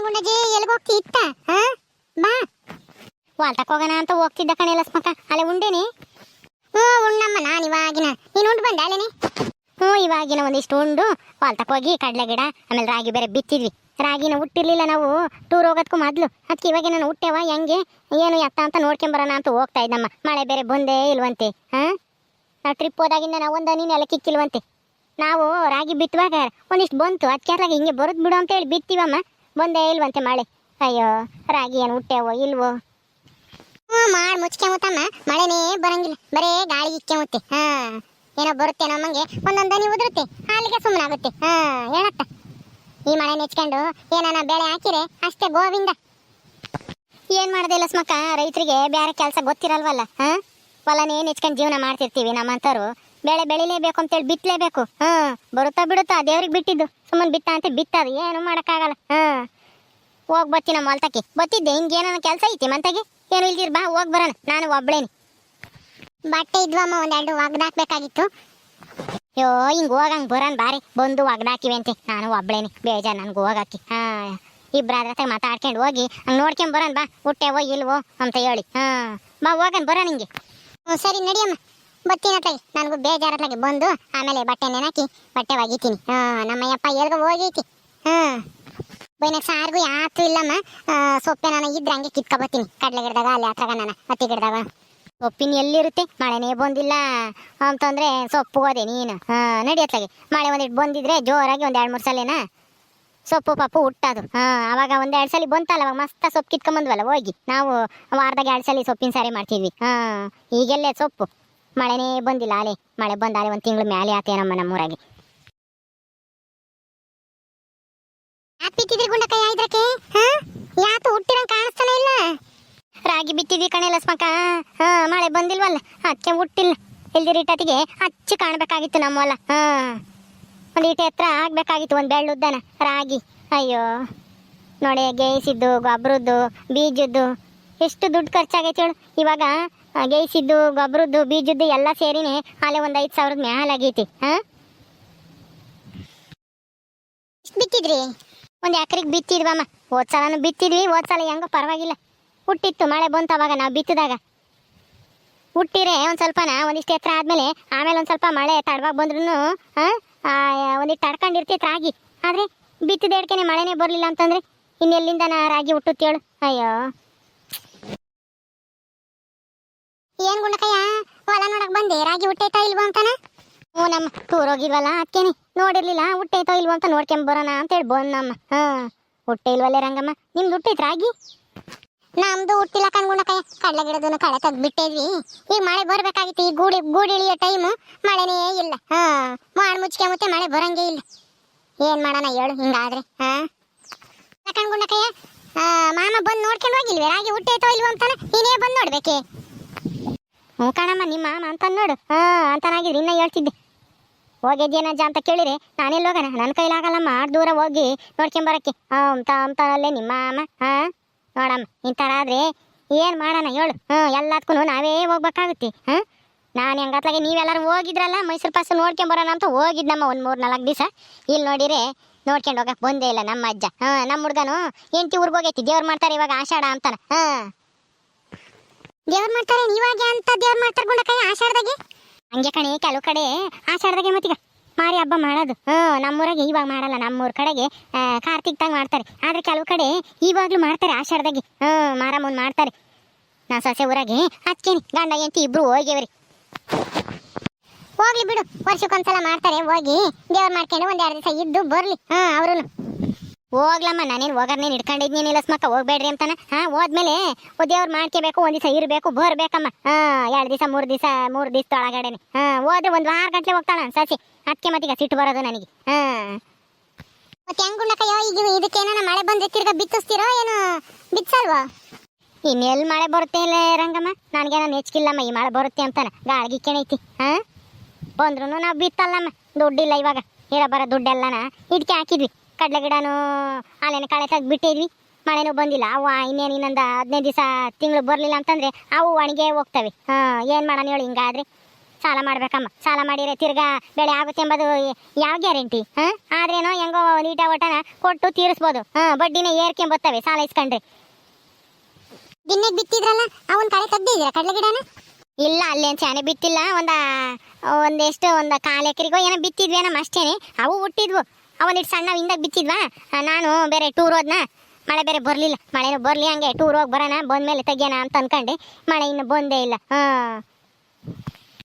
ಏನ್ ಗುಂಡಜ್ಜಿ ಎಲ್ಲಿಗೆ ಹೋಗ್ತಿ ಇತ್ತ? ಬಾ. ವಾಲ್ಟಕ್ ಹೋಗೋಣ ಅಂತ ಹೋಗ್ತಿದ್ದ ಕಣೆ ಲಸ್ಮಕ್ಕ. ಅಲ್ಲೇ ಉಂಡೇನಿ? ಹ್ಞೂ ಉಣ್ಣಮ್ಮ ನಾನು ಇವಾಗಿನ. ನೀನು ಉಂಡು ಬಂದೆ, ಅಲ್ಲೇನಿ? ಹ್ಞೂ, ಇವಾಗಿನ ಒಂದಿಷ್ಟು ಉಂಡು. ವಾಲ್ಟಕ್ ಹೋಗಿ ಕಡಲೆ ಗಿಡ, ಆಮೇಲೆ ರಾಗಿ ಬೇರೆ ಬಿತ್ತಿದ್ವಿ. ರಾಗಿನ ಹುಟ್ಟಿರ್ಲಿಲ್ಲ ನಾವು. ಟೂರ್ ಹೋಗೋದಕ್ಕೂ ಮೊದಲು. ಅದಕ್ಕೆ ಇವಾಗ ನಾನು ಹುಟ್ಟೇವ, ಹೆಂಗೆ? ಏನು ಎತ್ತ ಅಂತ ನೋಡ್ಕೊಂಬರೋಣ ಅಂತ ಹೋಗ್ತಾ ಇದ್ದಮ್ಮ. ಮಳೆ ಬೇರೆ ಬಂದೇ ಇಲ್ವಂತೆ, ಹಾಂ? ನಾವು ಟ್ರಿಪ್ ಹೋದಾಗಿಂದ ನಾವು ಒಂದು ಎಲ್ಲ ಕಿಕ್ಕಿಲ್ವಂತೆ ನಾವು ರಾಗಿ ಬಿತ್ತುವಾಗ ಒಂದಿಷ್ಟು ಬಂತು. ಅದಕ್ಕೆ ಹಿಂಗೆ ಬರೋದು ಬಿಡು ಅಂತೇಳಿ ಬಿತ್ತೀವಮ್ಮ. ಬಂದೇ ಇಲ್ವಂತೆ ಮಳೆ. ಅಯ್ಯೋ, ರಾಗಿ ಏನು ಹುಟ್ಟ್ಯಾವೋ ಇಲ್ವೋ? ಹ್ಞೂ, ಮಾಡಿ ಮುಚ್ಕೊಂಬತ್ತಮ್ಮ ಮಳೆನೇ ಬರಂಗಿಲ್ಲ. ಬರೇ ಗಾಳಿ ಇಕ್ಕೊಂಬತ್ತೆ ಹಾ, ಏನೋ ಬರುತ್ತೆ ನಮ್ಮಂಗೆ ಒಂದೊಂದು ಹನಿ ಉದುರುತ್ತೆ. ಅಲ್ಲಿಗೆ ಸುಮ್ಮನೆ ಆಗುತ್ತೆ ಹಾ, ಹೇಳತ್ತ. ಈ ಮಳೆ ನೆಚ್ಕೊಂಡು ಏನಾನ ಬೆಳೆ ಹಾಕಿರೆ ಅಷ್ಟೇ ಗೋವಿಂದ. ಏನ್ ಮಾಡದೆ ಸ್ಮಕ್ಕ ರೈತರಿಗೆ ಬೇರೆ ಕೆಲಸ ಗೊತ್ತಿರಲ್ವಲ್ಲ, ಹಾ? ಹೊಲನೇ ನೆಚ್ಕೊಂಡು ಜೀವನ ಮಾಡ್ತಿರ್ತೀವಿ ನಮ್ಮಂತರು ಬೆಳೆ ಬೆಳಿಲೇಬೇಕು ಅಂತೇಳಿ ಬಿತ್ತಲೇಬೇಕು. ಹಾ, ಬರುತ್ತಾ ಬಿಡುತ್ತಾ ದೇವ್ರಿಗೆ ಬಿಟ್ಟಿದ್ದು. ಸುಮ್ಮನೆ ಬಿತ್ತ ಅಂತ ಬಿತ್ತದು ಏನು ಮಾಡೋಕ್ಕಾಗಲ್ಲ. ಹಾ, ಹೋಗ್ ಬತ್ತಿ ನಮ್ಮ ಹೊಲ್ತಕ್ಕೆ. ಬತ್ತಿದ್ದೆ, ಹಿಂಗೆ ಏನೋ ಕೆಲಸ ಐತಿ ಮಂತಗೆ? ಏನು ಇಲ್ದಿರ್ ಬಾ, ಹೋಗ್ ಬರೋಣ. ನಾನು ಒಬ್ಳೇನಿ. ಬಟ್ಟೆ ಇದ್ವಮ್ಮ ಒಂದೆರಡು ಒಗ್ದಾಕ್ಬೇಕಾಗಿತ್ತು ಯೋ, ಹಿಂಗೆ ಹೋಗಂಗೆ ಬರೋಣ ಬಾರಿ. ಬಂದು ಒಗ್ದಾಕಿವೆ ಅಂತೆ. ನಾನು ಒಬ್ಳೇನಿ. ಬೇಜಾರು ನನ್ಗೆ ಹೋಗಾಕಿ ಹಾ ಇಬ್ಬರಾದ್ರ ಮಾತಾಡ್ಕೊಂಡು ಹೋಗಿ, ಹಂಗೆ ನೋಡ್ಕೊಂಡ್ ಬರೋಣ ಬಾ. ಹುಟ್ಟೆವೋ ಇಲ್ವೋ ಅಂತ ಹೇಳಿ. ಹಾ, ಬಾ, ಹೋಗನ್ ಬರೋಣ ಹಿಂಗೆ. ಸರಿ ನಡಿಯಮ್ಮ ಬತ್ತೀನಿ ಅತ್ಲಾಗೆ ನನಗೂ ಬೇಜಾರತ್ಲಾಗೆ ಬಂದು ಆಮೇಲೆ ಬಟ್ಟೆ ನೆನಾಕಿ ಬಟ್ಟೆ ಒಗಿತೀನಿ. ಹಾಂ ನಮ್ಮ ಅಯ್ಯಪ್ಪ ಎಲ್ಗ ಹೋಗೈತಿ ಹಾಂ ಬೈನಾಗ ಸಾರಿಗೂ ಯಾತು ಇಲ್ಲಮ್ಮ. ಸೊಪ್ಪೆ ನಾನು ಇದ್ರೆ ಹಂಗೆ ಕಿತ್ಕೊಬತ್ತೀನಿ. ಕಡಲೆ ಗಿಡದಾಗ, ಅಲ್ಲಿ ಹತ್ರಾಗ ನಾನು ಹತ್ತಿ ಗಿಡದಾಗ. ಸೊಪ್ಪಿನ ಎಲ್ಲಿರುತ್ತೆ? ಮಳೆನೇ ಬಂದಿಲ್ಲ. ಅಂತಂದ್ರೆ ಸೊಪ್ಪು ಹೋದೆ ನೀನು. ಹಾ ನಡಿಯತ್ಲಾಗೆ. ಮಳೆ ಒಂದಿಟ್ಟು ಬಂದಿದ್ರೆ ಜೋರಾಗಿ ಒಂದು ಎರಡು ಮೂರು ಸಲಿನ ಸೊಪ್ಪು ಪಾಪು ಹುಟ್ಟದು. ಹಾಂ ಅವಾಗ ಒಂದು ಎರಡು ಸಲ ಬಂತಲ್ಲ, ಅವಾಗ ಮಸ್ತ ಸೊಪ್ಪು ಕಿತ್ಕೊಂಬಂದ್ವಲ್ಲ ಹೋಗಿ. ನಾವು ವಾರದಾಗ ಎರಡು ಸಲ ಸೊಪ್ಪಿನ ಸಾರಿ ಮಾಡ್ತಿದ್ವಿ. ಹಾಂ ಈಗೆಲ್ಲೇ ಸೊಪ್ಪು. ಮಳೆನೇ ಬಂದಿಲ್ಲ ಅಲೆ. ಮಳೆ ಬಂದ ಅಲೆ ಒಂದ್ ತಿಂಗಳು ಮ್ಯಾಲೆ ಆತೇನಮ್ಮ ನಮ್ಮೂರಾಗೆ. ಯಾಕೆ ಬಿತ್ತಿದ್ರಿ ಇದ್ರಕ್ಕೆ? ಹಾ? ಯಾತು ಹುಟ್ಟಿರಂಗ ಇಲ್ಲ. ರಾಗಿ ಬಿತ್ತಿದ್ವಿ ಕಣೆ ಲಸ್ಮಕ್ಕ. ಹಾ, ಮಳೆ ಬಂದಿಲ್ವಲ್ಲ? ಅದಕ್ಕೆ ಹುಟ್ಟಿಲ್ಲ. ಇಲ್ದಿರಿಟ್ಟತಿಗೆ ಹಚ್ಚಿ ಕಾಣ್ಬೇಕಾಗಿತ್ತು ನಮ್ಮ ಹೊಲ ಹಾ. ಒಂದು ಇಟೆ ಹತ್ರ ಆಗ್ಬೇಕಾಗಿತ್ತು ಒಂದು ಬೆಳ್ಳುದ್ದನ ರಾಗಿ. ಅಯ್ಯೋ. ನೋಡಿ ಗೇಯಿಸಿದ್ದು ಗೊಬ್ಬರದ್ದು ಬೀಜದ್ದು, ಎಷ್ಟು ದುಡ್ಡು ಖರ್ಚಾಗೈತಿ ಹೇಳು. ಇವಾಗ ಆ, ಗೇಯಿಸಿದ್ದು ಗೊಬ್ಬರದ್ದು ಬೀಜದ್ದು ಎಲ್ಲ ಸೇರಿನೇ ಅಲ್ಲೇ ಒಂದು ಐದು ಸಾವಿರದ ಮ್ಯಾಲ ಆಗೈತಿ ಹಾ? ಬಿತ್ತಿದ್ರಿ? ಒಂದು ಎಕರೆಗೆ ಬಿತ್ತಿದ್ವಮ್ಮ ಹೋದ್ ಸಲನು ಬಿತ್ತಿದ್ವಿ ಹೋದ್ ಸಲ ಹೆಂಗೋ ಪರವಾಗಿಲ್ಲ. ಹುಟ್ಟಿತ್ತು ಮಳೆ ಬಂತು ಅವಾಗ ನಾವು ಬಿತ್ತಿದಾಗ. ಹುಟ್ಟಿರೆ ಒಂದು ಸ್ವಲ್ಪನ ಒಂದಿಷ್ಟು ಎತ್ತರ ಆದಮೇಲೆ ಆಮೇಲೆ ಒಂದು ಸ್ವಲ್ಪ ಮಳೆ ತಡವಾಗಿ ಬಂದ್ರೂ ಒಂದಿಟ್ಟು ತಡ್ಕೊಂಡಿರ್ತಿತ್ತು ರಾಗಿ. ಆದರೆ ಬಿತ್ತಿದ ಎಡ್ಕೆನೆ ಮಳೆನೇ ಬರಲಿಲ್ಲ ಅಂತಂದ್ರೆ ಇನ್ನೆಲ್ಲಿಂದ ನಾ ರಾಗಿ ಹುಟ್ಟುತ್ತೇಳು? ಅಯ್ಯೋ. ಏನ್ ಗುಂಡಕಯ್ಯ? ಹೊಲ ನೋಡಕ್ ಬಂದೆ, ರಾಗಿ ಹುಟ್ಟೈತಾ ಇಲ್ವೋ ಅಂತಾನ? ಓ ನಮ್ಮ ಟೂರ್ ಹೋಗಿಲ್ವಲ್ಲ ಅದಕ್ಕೇನೆ ನೋಡಿರ್ಲಿಲ್ಲ, ಹುಟ್ಟೈತೋ ಇಲ್ವೋ ಅಂತ ನೋಡ್ಕೊಂಡ್ ಬರೋಣ ಅಂತೇಳಿ ಬಂದ್ ನಮ್ಮ. ಹಾ, ಹುಟ್ಟೆ ಇಲ್ವಲ್ಲೇ ರಂಗಮ್ಮ? ನಿಮ್ದು ಹುಟ್ಟೈತ್ ರಾಗಿ? ನಮ್ದು ಹುಟ್ಟಿಲ್ಲ ಕಣ್ಗುಣಕಯ್ಯ ಕಡಲೆ ಗಿಡದನ್ನ ಕಳೆ ತಗ್ ಬಿಟ್ಟಿದ್ವಿ ಈಗ ಮಳೆ ಬರ್ಬೇಕಾಗಿತ್ತು, ಈ ಗೂಡಿ ಗೂಡಿ ಇಳಿಯೋ ಟೈಮು ಮಳೆನೇ ಇಲ್ಲ. ಹಾ, ಮಾಡ್ ಮುಚ್ಕೆ ಮತ್ತೆ ಮಳೆ ಬರಂಗೇ ಇಲ್ಲ. ಏನ್ ಮಾಡೋಣ ಹೇಳು, ಹಿಂಗಾದ್ರೆ, ಹಾ? ಕಣ್ಗುಣಕಯ್ಯ ಮಾಮ ಬಂದು ನೋಡ್ಕೊಂಡು ಹೋಗಿಲ್ವೇ? ರಾಗಿ ಹುಟ್ಟೈತೋ ಇಲ್ವೋ ಅಂತಾನೆ? ನೀನೇ ಬಂದು ನೋಡ್ಬೇಕೆ? ಕಣಮ್ಮ, ನಿಮ್ಮ ಮಾಮ ಅಂತ ನೋಡು ಹಾಂ ಅಂತನಾಗಿದ್ರೆ ಇನ್ನ ಹೇಳ್ತಿದ್ದೆ. ಹೋಗಿದ್ಯೇನಜ್ಜ ಅಂತ ಕೇಳಿರಿ ನಾನೆಲ್ಲಿ ಹೋಗೋಣ? ನನ್ನ ಕೈಲಾಗಲ್ಲಮ್ಮ ಆಡು ದೂರ ಹೋಗಿ ನೋಡ್ಕೊಂಬರಕ್ಕೆ ಅಂತ ಅಂತಲ್ಲೇ ನಿಮ್ಮ ಮಾಮ. ಹಾಂ, ನೋಡಮ್ಮ ಈ ಆದರೆ ಏನು ಮಾಡೋಣ ಹೇಳು. ಹ್ಞೂ ಎಲ್ಲದಕ್ಕೂ ನಾವೇ ಹೋಗ್ಬೇಕಾಗುತ್ತೆ. ಹಾಂ, ನಾನು ಹೆಂಗತ್ಲಾಗೆ ನೀವೆಲ್ಲರೂ ಹೋಗಿದ್ರಲ್ಲ ಮೈಸೂರು ಪಾಸ್ ನೋಡ್ಕೊಂಬರೋಣ ಅಂತ ಹೋಗಿದ್ದಮ್ಮ ಒಂದು ಮೂರು ನಾಲ್ಕು ದಿವಸ. ಇಲ್ಲಿ ನೋಡಿರಿ ನೋಡ್ಕೊಂಡು ಹೋಗಕ್ಕೆ ಬಂದೇ ಇಲ್ಲ ನಮ್ಮ ಅಜ್ಜ. ಹಾಂ, ನಮ್ಮ ಹುಡ್ಗನು ಎಂಟಿ ಊರಿಗೆ ಹೋಗೈತಿ. ದೇವ್ರು ಮಾಡ್ತಾರೆ ಇವಾಗ ಆಷಾಢ ಅಂತಾನೆ. ಹಾಂ. ದೇವ್ರು ಮಾಡ್ತಾರೆ ನೀವಾಗೆ ಅಂತ ದೇವ್ರ ಮಾಡ್ತಾರೆ ಗುಂಡಕಾಯಿ ಆಷಾಢದಾಗೆ? ಹಂಗೆ ಕಣೆ, ಕೆಲವು ಕಡೆ ಆಷಾಢದಾಗೆ ಮತ್ತೀಗ ಮಾರಿ ಹಬ್ಬ ಮಾಡೋದು. ಹ್ಞೂ, ನಮ್ಮೂರಾಗೆ ಇವಾಗ ಮಾಡಲ್ಲ, ನಮ್ಮೂರ ಕಡೆಗೆ ಕಾರ್ತಿಕ್ದಾಗ ಮಾಡ್ತಾರೆ. ಆದ್ರೆ ಕೆಲವು ಕಡೆ ಇವಾಗಲೂ ಮಾಡ್ತಾರೆ ಆಷಾಢದಾಗೆ. ಹ್ಞೂ ಮಾರಮ್ಮನ್ ಮಾಡ್ತಾರೆ. ನಾ ಸೊಸೆ ಊರಾಗೆ ಹಚ್ಕೇನಿ ಗಂಡ ಎಂತಿ ಇಬ್ರು ಹೋಗಿವ್ರಿ ಹೋಗ್ಲಿ ಬಿಡು, ವರ್ಷಕ್ಕೊಂದ್ಸಲ ಮಾಡ್ತಾರೆ, ಹೋಗಿ ದೇವ್ರು ಮಾಡ್ಕೊಂಡು ಒಂದೆರಡು ದಿವಸ ಇದ್ದು ಬರಲಿ. ಹಾ ಅವ್ರು ಹೋಗ್ಲಮ್ಮ ನಾನೇನು ಹೋಗರ್ನೇನು ಹಿಡ್ಕೊಂಡಿದ್ನೇನಿಲ್ಲ ಸ್ಮಕ್ಕ ಹೋಗ್ಬೇಡ್ರಿ ಅಂತಾನೆ. ಹಾ ಹೋದ್ಮೇಲೆ ದೇವ್ರು ಮಾಡ್ಕೋಬೇಕು ಒಂದು ದಿವಸ ಇರಬೇಕು ಬರ್ಬೇಕಮ್ಮ. ಹಾ ಎರಡು ದಿವಸ ಮೂರು ದಿವಸ ಮೂರು ದಿವಸ ಒಳಗಡೆನೆ. ಹಾ ಹೋದ್ರೆ ಒಂದು ವಾರ ಗಂಟೆ ಹೋಗ್ತಾಳ ಸಸಿ. ಅದಕ್ಕೆ ಮತ್ತೀಗ ಸಿಟ್ಟು ಬರೋದು ನನಗೆ. ಹಾ. ಮತ್ತೆ ಹೆಂಗುಣ್ಣಕಯ್ಯೋ ಈಗ ಇದಕ್ಕೇನ ಮಳೆ ಬಂದು ತಿರ್ಗ ಬಿತ್ತಿಸ್ತಿರೋ ಏನು? ಬಿತ್ಸಲ್ವಾ? ಇನ್ನೆಲ್ಲಿ ಮಳೆ ಬರುತ್ತೆ ಇಲ್ಲ ರಂಗಮ್ಮ. ನನಗೇನೋ ನೆಚ್ಕಿಲ್ಲಮ್ಮ ಈ ಮಳೆ ಬರುತ್ತೆ ಅಂತಾನೆ. ಗಾಳಿಗೆ ಕೆಣೈತಿ. ಹಾ? ಬಂದ್ರೂ ನಾವು ಬಿತ್ತಲ್ಲಮ್ಮ. ದುಡ್ಡಿಲ್ಲ ಇವಾಗ. ಇರೋ ಬರೋ ದುಡ್ಡೆಲ್ಲನ ಇದಕ್ಕೆ ಹಾಕಿದ್ವಿ. ಕಡಲೆ ಗಿಡನೂ ಅಲ್ಲೇನು ಕಳೆ ತೆಗ್ದು ಬಿಟ್ಟಿದ್ವಿ ಮಳೆನೂ ಬಂದಿಲ್ಲ. ಅವು ಇನ್ನೇನು ಇನ್ನೊಂದು ಹದಿನೈದು ದಿವಸ ತಿಂಗಳು ಬರಲಿಲ್ಲ ಅಂತಂದ್ರೆ ಅವು ಒಣಗೆ ಹೋಗ್ತವೆ. ಹಾಂ ಏನು ಮಾಡೋಣ ಹೇಳಿ ಹಿಂಗಾದ್ರೆ. ಸಾಲ ಮಾಡ್ಬೇಕಮ್ಮ. ಸಾಲ ಮಾಡಿದ್ರೆ ತಿರ್ಗಾ ಬೆಳೆ ಆಗುತ್ತೆ ಎಂಬುದು ಯಾವ ಗ್ಯಾರಂಟಿ? ಹಾ ಆದ್ರೇನೋ ಹೆಂಗೋ ನೀಟ ಒಟ್ಟನ ಕೊಟ್ಟು ತೀರಿಸ್ಬೋದು. ಹಾ ಬಡ್ಡಿನೇ ಏರ್ಕೊಂಬತ್ತವೆ ಸಾಲ ಇಸ್ಕೊಂಡ್ರೆ. ದಿನಕ್ಕೆ ಬಿತ್ತಿದ್ರಲ್ಲ ಅವನ್ ಕಳೆ ತೆಗ್ದಿದ್ದೀರಾ ಕಡಲೆ ಗಿಡನ? ಇಲ್ಲ ಅಲ್ಲೇನ್ ಚಾನೆ ಬಿತ್ತಿಲ್ಲ. ಒಂದ ಒಂದೆಷ್ಟು ಒಂದು ಕಾಲು ಎಕರೆಗೋ ಏನೋ ಬಿತ್ತಿದ್ವಿ ನಮ್ಮ ಅಷ್ಟೇನೆ. ಅವು ಹುಟ್ಟಿದ್ವು. ಅವನಿಟ್ಟು ಸಣ್ಣ ಹಿಂದಾಗ ಬಿಚ್ಚಿದ್ವಾ ನಾನು ಬೇರೆ ಟೂರ್ ಹೋದ್ನ? ಮಳೆ ಬೇರೆ ಬರಲಿಲ್ಲ. ಮಳೆ ಬರಲಿ ಹಂಗೆ ಟೂರ್ ಹೋಗಿ ಬರೋಣ ಬಂದ್ಮೇಲೆ ತೆಗಿಯೋಣ ಅಂತ ಅನ್ಕೊಂಡೆ. ಮಳೆ ಇನ್ನು ಬಂದೇ ಇಲ್ಲ. ಹಾ.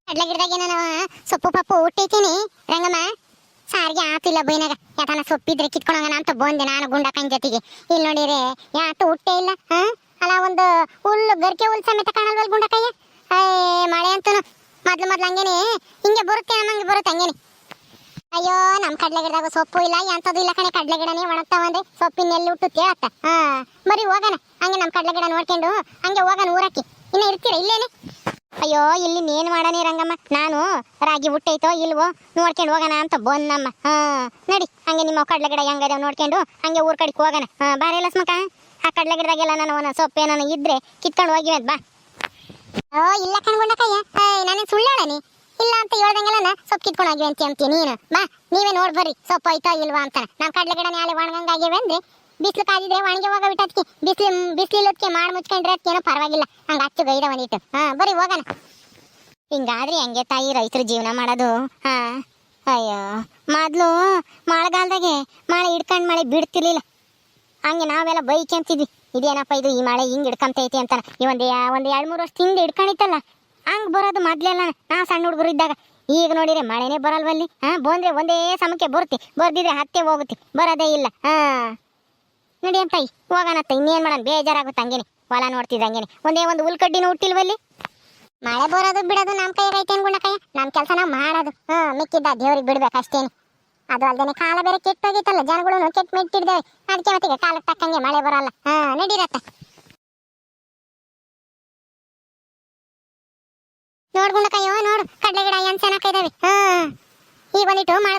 ಕಡ್ಲೆ ಗಿಡದಾಗ ಸೊಪ್ಪು ಪಪ್ಪು ಹುಟ್ಟಿತೀನಿ. ರಂಗಮ್ಮ, ಸಾರಿಗೆ ಆತಿಲ್ಲ ಬೈನಾಗ. ಯಾಕನ ಸೊಪ್ಪಿದ್ರೆ ಕಿತ್ಕೊಳಂಗನ ಅಂತ ಬಂದೆ ನಾನು ಗುಂಡಕ್ಕನ ಜೊತೆಗೆ. ಇಲ್ಲಿ ನೋಡಿರಿ ಯಾತು ಹುಟ್ಟೇ ಇಲ್ಲ, ಹಾ? ಅಲ್ಲ, ಒಂದು ಹುಲ್ಲು ಗರ್ಕೆ ಹುಲ್ ಸಮೇತ ಕಾಣಲ್ವಲ್ ಗುಂಡಕ್ಕಯ್ಯ ಏ, ಮಳೆ ಅಂತೂ ಮೊದ್ಲು ಮೊದ್ಲು ಹಂಗೇನೆ. ಹಿಂಗೆ ಬರುತ್ತೆ, ನಮ್ಮಂಗೆ ಬರುತ್ತೆ ಹಂಗೇನೆ. ಅಯ್ಯೋ, ನಮ್ ಕಡ್ಲೆ ಗಿಡದಾಗ ಸೊಪ್ಪು ಇಲ್ಲ ಎಂತದು ಇಲ್ಲ ಕಣೆ ಕಡ್ಲೆ ಗಿಡನೇ ಒಣಗ್ತಾವಂದ್ರೆ ಸೊಪ್ಪಿನ ಎಲ್ಲಿ ಹುಟ್ಟುತ್ತೆ ಅತ್ತ? ಹಾ, ಬರೀ ಹೋಗಣ. ಹಂಗೆ ನಮ್ ಕಡ್ಲೆ ಗಿಡ ನೋಡ್ಕೊಂಡು, ಹಂಗೆ ಹೋಗಣ ಊರಕ್ಕೆ. ಇನ್ನ ಇರ್ತೀರಾ ಇಲ್ಲೇನೆ? ಅಯ್ಯೋ, ಇಲ್ಲಿ ಏನ್ ಮಾಡನೇ ರಂಗಮ್ಮ. ನಾನು ರಾಗಿ ಹುಟ್ಟೈತೋ ಇಲ್ವೋ, ನೋಡ್ಕೊಂಡು ಹೋಗೋಣ ಅಂತ ಬಂದಮ್ಮ. ಹಾ, ನಡಿ, ಹಂಗೆ ನಿಮ್ಮ ಕಡ್ಲೆ ಗಿಡ ಹೆಂಗದ ನೋಡ್ಕೊಂಡು, ಹಂಗೆ ಊರ್ ಕಡೆಗೆ ಹೋಗೋಣ. ಹಾ ಬಾರಿ ಲಸ್ಮಕ ಆ ಕಡ್ಲೆ ಗಿಡದಾಗೆಲ್ಲ ನಾನು ಅವನ ಸೊಪ್ಪು ಏನಾನ ಇದ್ರೆ ಕಿತ್ಕೊಂಡು ಹೋಗಿವೆ ಬಾ. ಓ, ಇಲ್ಲ ಕಣ್ಕೊಂಡಕ್ಕಯ್ಯ ನನಗೆ ಸುಳ್ಳಾಡನಿ ಇಲ್ಲ ಅಂತ ಹೇಳ್ದಂಗೆಲ್ಲ ಸೊಪ್ಪು ಕಿತ್ಕೊಂಡು ಹೋಗಿವೆ ಅಂತ ಅಂತೀಯ ನೀನು. ಬಾ, ನೀವೇ ನೋಡಿ ಬರ್ರಿ. ಸೊಪ್ಪು ಐತಾ ಇಲ್ವಾ ಅಂತ. ನಮ್ಮ ಕಡಲೆ ಗಿಡ ನಾಳೆ ಒಣಗಂಗಾಗಿವೆ ಅಂದ್ರೆ ಬಿಸಿಲು ಕಾದಿದ್ರೆ ಒಣಗಿ ಹೋಗ ಬಿಟ್ಟದ್ಕೆ ಬಿಸಿಲು ಬಿಸಿಲಿಲ್ಲದಕ್ಕೆ ಮಾಡಿ ಮುಚ್ಕೊಂಡ್ರೆ ಅದಕ್ಕೇನೋ ಪರವಾಗಿಲ್ಲ. ಹಂಗೆ ಹಚ್ಚು ಗೈದ ಒಂದಿಟ್ಟು ಹಾಂ ಬರೀ ಹೋಗೋಣ. ಹಿಂಗಾದ್ರೆ ಹೆಂಗೆ ತಾಯಿ ರೈತರು ಜೀವನ ಮಾಡೋದು? ಹಾಂ, ಅಯ್ಯೋ, ಮೊದಲು ಮಳೆಗಾಲದಾಗೆ ಮಳೆ ಹಿಡ್ಕೊಂಡು ಮಳೆ ಬಿಡ್ತಿರ್ಲಿಲ್ಲ. ಹಂಗೆ ನಾವೆಲ್ಲ ಬೈಕೊಂತಿದ್ವಿ ಇದೇನಪ್ಪ ಇದು ಈ ಮಳೆ ಹಿಂಗೆ ಹಿಡ್ಕೊಂತೈತಿ ಅಂತ ಈ ಒಂದು ಒಂದು ಎರಡ್ ಮೂರು ವರ್ಷ ಹಿಂದೆ ಹಿಡ್ಕೊಂಡಿತ್ತಲ್ಲ. ಹಂಗ್ ಬರೋದು ಮೊದಲೆಲ್ಲ ನಾ ಸಣ್ಣ ಹುಡುಗರು ಇದ್ದಾಗ, ಈಗ ನೋಡಿದ್ರೆ ಮಳೆನೇ ಬರಲ್ವಲ್ಲಿ ಹಾ, ಬಂದ್ರೆ ಒಂದೇ ಸಮಕ್ಕೆ ಬರುತ್ತೆ ಬರ್ದಿದ್ರೆ ಹತ್ತೆ ಹೋಗುತ್ತೆ, ಬರೋದೇ ಇಲ್ಲ. ಹಾಂ. ನೋಡಿ ಅಂತ ಹೋಗೋಣತ್ತ ಇನ್ನೇನ್ ಮಾಡೋಣ? ಬೇಜಾರಾಗುತ್ತೆ ಹಂಗೇನೆ, ಹೊಲ ನೋಡ್ತಿದ್ದ ಹಂಗೇನಿ. ಒಂದೇ ಒಂದು ಉಲ್ಕಡ್ಡಿನೂ ಹುಟ್ಟಿಲ್ವಲ್ಲಿ ಮಳೆ ಬರೋದು ಬಿಡೋದು ನಮ್ಮ ಕೈ ರೈತ ಗುಣಕಯ್ಯ ನಮ್ಮ ಕೆಲಸ ನಾವು ಮಾಡೋದು. ಹ್ಞೂ ಮಿಕ್ಕಿದ್ದ ದೇವ್ರಿಗೆ ಬಿಡ್ಬೇಕು ಅಷ್ಟೇನೆ. ಅದು ಅಲ್ಲದೆ ಕಾಲ ಬೇರೆ ಕೆಟ್ಟೋಗಿತ್ತಲ್ಲ ಜನಗಳು ಕೆಟ್ಟ ಮೆಟ್ಟಿಡ್ದೇವೆ. ಅದಕ್ಕೆ ಮತ್ತೆ ಕಾಲಕ್ಕೆ ತಕ್ಕಂಗೆ ಮಳೆ ಬರಲ್ಲ. ಹಾ, ನಡೀರತ್ತ. ನೋಡ್ಕೊಂಡಕಯ್ಯೋ ನೋಡು. ಕಡ್ಲೆ ಗಿಡ ಏನ್ ಚೆನ್ನಾಗಿದಾವೆ ಹಾ. ಈಗ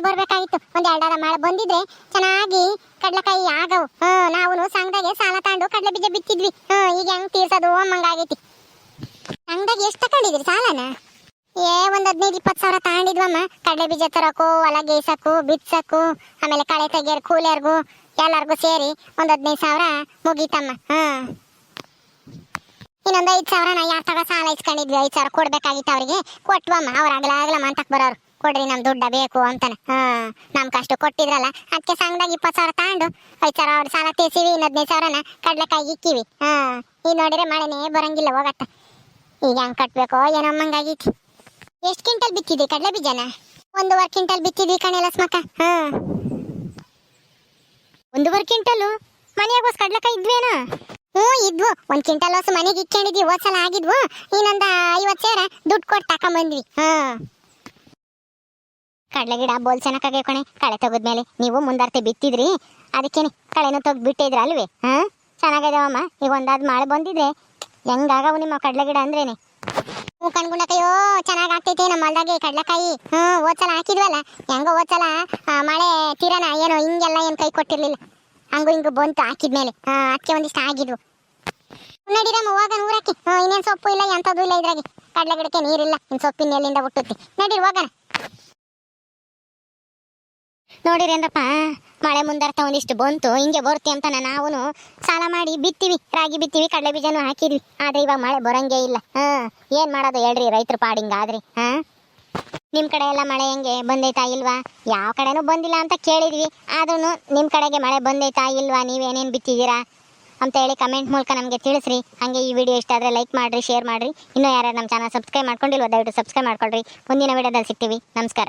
ಬರ್ಬೇಕಾಗಿತ್ತು. ಒಂದ್ ಎರಡರ ಮಳೆ ಬಂದಿದ್ರೆ ಚೆನ್ನಾಗಿ ಕಡ್ಲೆಕಾಯಿ ಆಗವು. ಹಾ ನಾವು ಸಂಘದಾಗೆ ಸಾಲ ತಾಂಡು ಕಡ್ಲೆ ಬೀಜ ಬಿತ್ತಿದ್ವಿ. ಹಾ, ಈಗ ಹೆಂಗ್ ತೀರ್ಸೋದು ಅಮ್ಮಂಗಾಗೈತಿ ಸಂಘದಾಗ ಎಷ್ಟು ತಕೊಂಡಿದ್ರಿ ಸಾಲನ? ಏ, ಒಂದ್ ಹದಿನೈದು ಇಪ್ಪತ್ತು ಸಾವಿರ ತಗೊಂಡಿದ್ವಮ್ಮ ಕಡಲೆ ಬೀಜ ತರಕು ಹೊಲ ಗೇಸಕು ಬಿತ್ಸಕು, ಆಮೇಲೆ ಕಳೆ ತೆಗಿಯರ್ ಕೂಲಿಯರ್ಗು, ಎಲ್ಲರಿಗೂ ಸೇರಿ ಒಂದ್ ಹದಿನೈದು ಸಾವಿರ ಮುಗೀತಮ್ಮ. ಹಾ. ಇನ್ನೊಂದ್ ಐದು ಸಾವಿರ ನಾ ಯಾರ ತಗ ಸಾಲ ಇಸ್ಕೊಂಡಿದ್ವಿ. ಐದು ಸಾವಿರ ಕೊಡ್ಬೇಕಾಗಿತ್ತು ಅವರಿಗೆ. ಕೊಟ್ವಮ್ಮ, ಅವ್ರು ಅಗಲ ಅಗಲ ಮಂತಕ್ ಬರೋರು. ಕೊಡ್ರಿ, ನಮ್ ದುಡ್ಡ ಬೇಕು ಅಂತಾನೆ. ಹಾ, ನಮ್ ಕಷ್ಟ ಕೊಟ್ಟಿದ್ರಲ್ಲ. ಅದಕ್ಕೆ ಸಂಘದಾಗ ಇಪ್ಪತ್ತು ಸಾವಿರ ತಗೊಂಡು ಐದು ಸಾವಿರ ಅವ್ರ ಸಾಲ ತೀರ್ಸಿವಿ ಇನ್ನು ಹದಿನೈದು ಸಾವಿರನ ಕಡ್ಲೆಕಾಯಿ ಇಕ್ಕಿವಿ. ಹಾ ಈಗ ನೋಡಿದ್ರೆ ಮಳೆನೇ ಬರಂಗಿಲ್ಲ ಹೋಗತ್ತ. ಈಗ ಹೆಂಗ್ ಕಟ್ಬೇಕೋ ಏನೋ ಅಮ್ಮಂಗಾಗಿತ್ತು ಎಷ್ಟು ಕಿಂಟಲ್ ಬಿತ್ತಿದ್ವಿ ಕಡಲೆ ಬೀಜನ? ಒಂದೂವರೆ ಕಿಂಟಲ್ ಬಿತ್ತಿದ್ವಿ ಕಣೆ ಲಸ್ಮಕ್ಕ. ಹಾ. ಒಂದೂವರೆ ಕ್ವಿಂಟಲು? ಮನೆಯಾಗೋಸ್ ಕಡ್ಲೆಕಾಯಿ ಇದ್ವೇನ? ಹ್ಞೂ, ಇದ್ವು. ಒಂದ್ ಕ್ವಿಂಟಲ್ ಹೊಸ ಮನೆಗೆ ಇಟ್ಕೊಂಡಿದ್ವಿ ಹೋದ್ಸಲ ಆಗಿದ್ವು. ಇನ್ನೊಂದು ಐವತ್ತು ಸಾವಿರ ದುಡ್ಡು ಕೊಟ್ಟು ತಕೊಂಬಂದ್ವಿ. ಹಾ. ಕಡಲೆ ಗಿಡ, ಬೋಲ್ ಚೆನ್ನಾಗಿ ಕಣೆ. ಕಳೆ ತೆಗೆದ್ಮೇಲೆ ನೀವು ಮುಂದಾರ್ತೆ ಬಿತ್ತಿದ್ರಿ. ಅದಕ್ಕೇನೆ ಕಳೆನೂ ತೆಗ್ದು ಬಿಟ್ಟಿದ್ರ ಅಲ್ವೇ? ಹಾ? ಚೆನ್ನಾಗಿದಾವಮ್ಮ. ಈಗ ಒಂದಾದ್ ಮಳೆ ಬಂದಿದ್ರೆ ಹೆಂಗಾಗವು ನಿಮ್ಮ ಕಡಲೆ ಗಿಡ ಅಂದ್ರೇನೆ? ಹ್ಞೂ ಕಣ್ಗುಂಡಕಯ್ಯೋ ಚೆನ್ನಾಗಿ ಆಗ್ತೈತೆ ನಮ್ಮ ಹೊಲ್ದಾಗೆ ಕಡ್ಲೆಕಾಯಿ. ಹ್ಞೂ ಓದ್ಸಲ ಹಾಕಿದ್ವಲ್ಲ? ಹೆಂಗೋ ಓದ್ಸಲ ಮಳೆ ತೀರನ ಏನೋ ಹಿಂಗೆಲ್ಲ ಏನು ಕೈ ಕೊಟ್ಟಿರ್ಲಿಲ್ಲ. ಹಂಗು ಹಿಂಗು ಬಂತು ಹಾಕಿದ್ಮೇಲೆ. ಹಾ, ಅದಕ್ಕೆ ಒಂದಿಷ್ಟು ಆಗಿದ್ವು. ನಡಿರಮ್ಮ ಹೋಗ ಊರಕ್ಕೆ. ಹ್ಞೂ ಇನ್ನೇನು ಸೊಪ್ಪು ಇಲ್ಲ, ಎಂಥದ್ದು ಇಲ್ಲ ಇದ್ರಾಗೆ. ಕಡಲೆ ಗಿಡಕ್ಕೆ ನೀರಿಲ್ಲ ಇನ್ನು ಸೊಪ್ಪಿನ ಎಲ್ಲಿಂದ ಹುಟ್ಟುತ್ತೆ. ನಡೀರಿ, ಹೋಗೋಣ. ಏನಪ್ಪ ಮಳೆ ಮುಂದರ್ತ ಒಂದಿಷ್ಟು ಬಂತು, ಹಿಂಗೆ ಬರ್ತಿ ಅಂತ ನಾವು ಸಾಲ ಮಾಡಿ ಬಿತ್ತೀವಿ, ರಾಗಿ ಬಿತ್ತೀವಿ, ಕಡಲೆ ಬೀಜನೂ ಹಾಕಿದ್ವಿ. ಆದ್ರೆ ಇವಾಗ ಮಳೆ ಬರಂಗೇ ಇಲ್ಲ. ಹಾ, ಏನ್ ಮಾಡೋದು ಹೇಳ್ರಿ ರೈತರ ಪಾಡಿಂಗಾದ್ರಿ ಹಾ? ನಿಮ್ ಕಡೆ ಎಲ್ಲ ಮಳೆ ಹೆಂಗೆ, ಬಂದೈತಾ ಇಲ್ವಾ? ಯಾವ ಕಡೆನೂ ಬಂದಿಲ್ಲ ಅಂತ ಕೇಳಿದ್ವಿ. ಆದ್ರೂ ನಿಮ್ ಕಡೆಗೆ ಮಳೆ ಬಂದೈತಾ ಇಲ್ವಾ? ನೀವೇನೇನ್ ಬಿತ್ತಿದ್ದೀರಾ? ಅಂತ ಹೇಳಿ ಕಮೆಂಟ್ ಮೂಲಕ ನಮಗೆ ತಿಳಿಸ್ರಿ. ಹಾಗೆ ಈ ವಿಡಿಯೋ ಇಷ್ಟ ಆದರೆ ಲೈಕ್ ಮಾಡಿರಿ ಶೇರ್ ಮಾಡಿರಿ. ಇನ್ನೂ ಯಾರು ನಮ್ಮ ಚಾನಲ್ ಸಬ್ಸ್ಕ್ರೈಬ್ ಮಾಡ್ಕೊಂಡಿಲ್ವ ದಯವಿಟ್ಟು ಸಬ್ಸ್ಕ್ರೈಬ್ ಮಾಡ್ಕೊಳ್ರಿ. ಮುಂದಿನ ವಿಡಿಯೋದಲ್ಲಿ ಸಿಗ್ತೀವಿ. ನಮಸ್ಕಾರ.